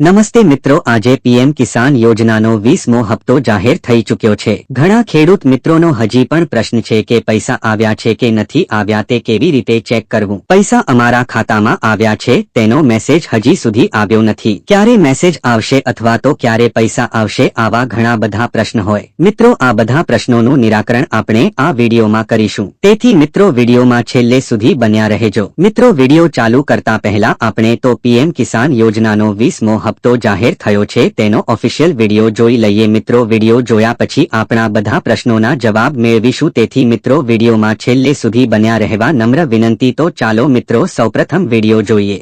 નમસ્તે મિત્રો, આજે પીએમ કિસાન યોજનાનો વીસમો હપ્તો જાહેર થઈ ચૂક્યો છે. ઘણા ખેડૂત મિત્રોનો હજી પણ પ્રશ્ન છે કે પૈસા આવ્યા છે કે નથી, આવ્યા તે કેવી રીતે ચેક કરવું? પૈસા અમારા ખાતામાં આવ્યા છે, તેનો મેસેજ હજી સુધી આવ્યો નથી. ક્યારે મેસેજ આવશે અથવા તો ક્યારે પૈસા આવશે, આવા ઘણા બધા પ્રશ્ન હોય. મિત્રો, આ બધા પ્રશ્નોનું નિરાકરણ આપણે આ વિડીયોમાં કરીશું. તેથી મિત્રો, વિડીયોમાં છેલ્લે સુધી બન્યા રહેજો. મિત્રો, વીડિયો ચાલુ કરતા પહેલા આપણે તો પીએમ કિસાન યોજનાનો વીસમો હપ્તો જાહેર થયો છે તેનો ઓફિશિયલ વિડીયો જોઈ લઈએ મિત્રો વિડીયો જોયા પછી આપણા બધા પ્રશ્નોના જવાબ મેળવીશું તેથી મિત્રો વિડીયોમાં છેલ્લે સુધી બન્યા રહેવા નમ્ર વિનંતી તો ચાલો મિત્રો સૌપ્રથમ વિડીયો જોઈએ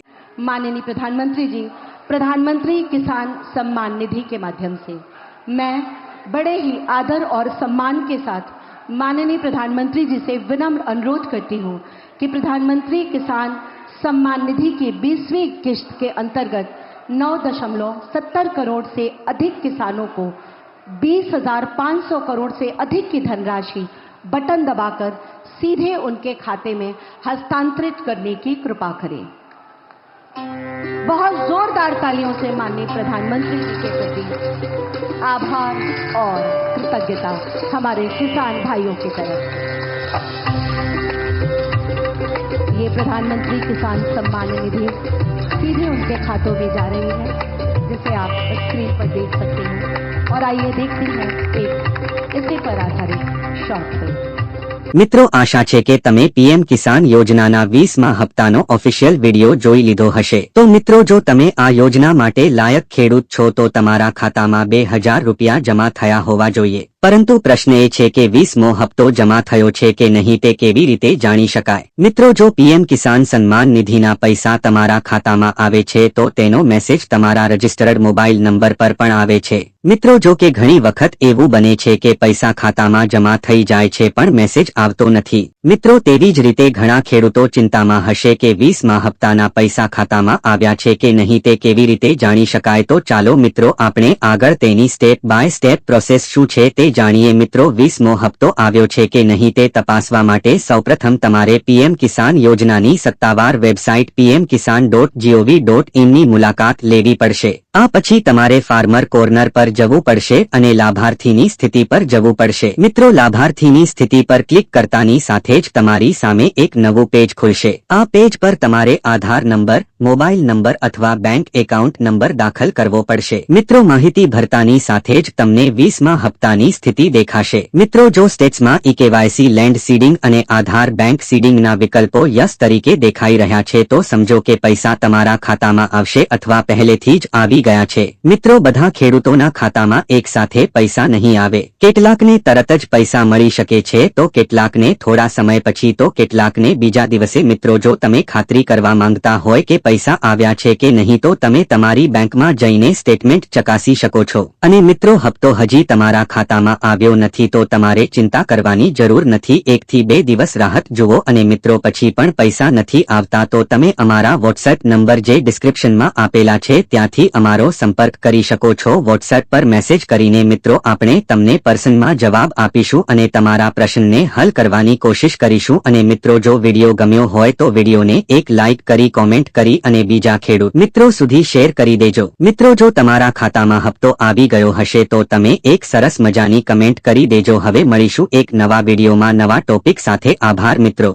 माननीय प्रधानमंत्री जी प्रधानमंत्री किसान सम्मान निधि के माध्यम से मैं बड़े ही आदर और सम्मान के साथ माननीय प्रधानमंत्री जी से विनम्र अनुरोध करती हूँ कि प्रधानमंत्री किसान सम्मान निधि की बीसवीं किश्त के अंतर्गत नौ दशमलव सत्तर करोड़ से अधिक किसानों को, बीस हज़ार पाँच सौ करोड़ से अधिक की धनराशि बटन दबाकर सीधे उनके खाते में हस्तांतरित करने की कृपा करें। बहुत जोरदार तालियों से माननीय प्रधानमंत्री जी के प्रति आभार और कृतज्ञता हमारे किसान भाइयों की तरफ़। ये प्रधानमंत्री किसान सम्मान निधि उनके खातों में जा रही है जिसे आप स्क्रीन पर देख सकते हैं और आइए देखते हैं एक इसी पर आधारित शॉर्ट फिल्म મિત્રો આશા છે કે તમે પીએમ કિસાન યોજનાના વીસમાં હપ્તાનો ઓફિશિયલ વિડીયો જોઈ લીધો હશે તો મિત્રો જો તમે આ યોજના માટે લાયક ખેડૂત છો તો તમારા ખાતામાં બે હજાર રૂપિયા જમા થયા હોવા જોઈએ પરંતુ પ્રશ્ન એ છે કે વીસમો હપ્તો જમા થયો છે કે નહીં તે કેવી રીતે જાણી શકાય? મિત્રો, જો પીએમ કિસાન સન્માન નિધિના પૈસા તમારા ખાતામાં આવે છે, તો તેનો મેસેજ તમારા રજિસ્ટર્ડ મોબાઈલ નંબર પર પણ આવે છે. મિત્રો, જો કે ઘણી વખત એવું બને છે કે પૈસા ખાતામાં જમા થઈ જાય છે, પણ મેસેજ આવતો નથી. મિત્રો, તેવી જ રીતે ઘણા ખેડૂતો ચિંતામાં હશે કે વીસમાં હપ્તાના પૈસા ખાતામાં આવ્યા છે કે નહીં તે કેવી રીતે જાણી શકાય? તો ચાલો મિત્રો, આપણે આગળ તેની સ્ટેપ બાય સ્ટેપ પ્રોસેસ શું છે તે જાણીએ મિત્રો, વીસમો હપ્તો આવ્યો છે કે નહીં તે તપાસવા માટે સૌપ્રથમ તમારે પીએમ કિસાન યોજનાની સત્તાવાર website PM Kisan dot G O V dot ઇનની મુલાકાત લેવી પડશે. આ પછી તમારે ફાર્મર કોર્નર પર જવું પડશે અને લાભાર્થીની સ્થિતિ પર જવું પડશે. મિત્રો, લાભાર્થીની સ્થિતિ પર ક્લિક કરતાની સાથે જ તમારી સામે એક નવું પેજ ખુલશે. આ પેજ પર તમારે આધાર નંબર, મોબાઈલ નંબર અથવા બેંક એકાઉન્ટ નંબર દાખલ કરવો પડશે. મિત્રો, માહિતી ભરતાની સાથે જ તમને વીસમાં હપ્તાની સ્થિતિ દેખાશે. મિત્રો, જો સ્ટેટ્સમાં ઈકેવાયસી લેન્ડ સીડિંગ અને આધાર બેંક સીડિંગના વિકલ્પો યસ તરીકે દેખાઈ રહ્યા છે, તો સમજો કે પૈસા તમારા ખાતામાં આવશે અથવા પહેલેથી જ આવી ગયા છે. મિત્રો, બધા ખેડૂતોના ખાતામાં એક સાથે પૈસા નહીં આવે. કેટલાકને તરત જ પૈસા મળી શકે છે, તો કેટલાકને થોડા સમય પછી, તો કેટલાકને બીજા દિવસે. મિત્રો, જો તમે ખાતરી કરવા માંગતા હોય કે પૈસા આવ્યા છે કે નહીં, તો તમે તમારી બેંકમાં જઈને સ્ટેટમેન્ટ ચકાસી શકો છો. અને મિત્રો, હપ્તો હજી તમારા ખાતામાં આવ્યો નથી તો તમારે ચિંતા કરવાની જરૂર નથી. એકથી બે દિવસ રાહત જુઓ અને મિત્રો પછી પણ પૈસા નથી આવતા તો તમે અમારા વોટ્સએપ નંબર જે ડિસ્ક્રિપ્શનમાં આપેલા છે ત્યાંથી અમારો સંપર્ક કરી શકો છો. વોટ્સએપ પર મેસેજ કરીને મિત્રો આપણે તમને પર્સનમાં જવાબ આપીશું અને તમારા પ્રશ્નને હલ કરવાની કોશિશ કરીશું અને મિત્રો જો વીડિયો ગમ્યો હોય તો વિડીયોને એક લાઇક કરી કોમેન્ટ કરી અને બીજા ખેડૂત મિત્રો સુધી શેર કરી દેજો. મિત્રો જો તમારા ખાતામાં હપ્તો આવી ગયો હશે તો તમે એક સરસ મજાની કમેન્ટ કરી દેજો. હવે મળીશું એક નવા વિડીયોમાં. નવા ટોપિક સાથે. આભાર મિત્રો.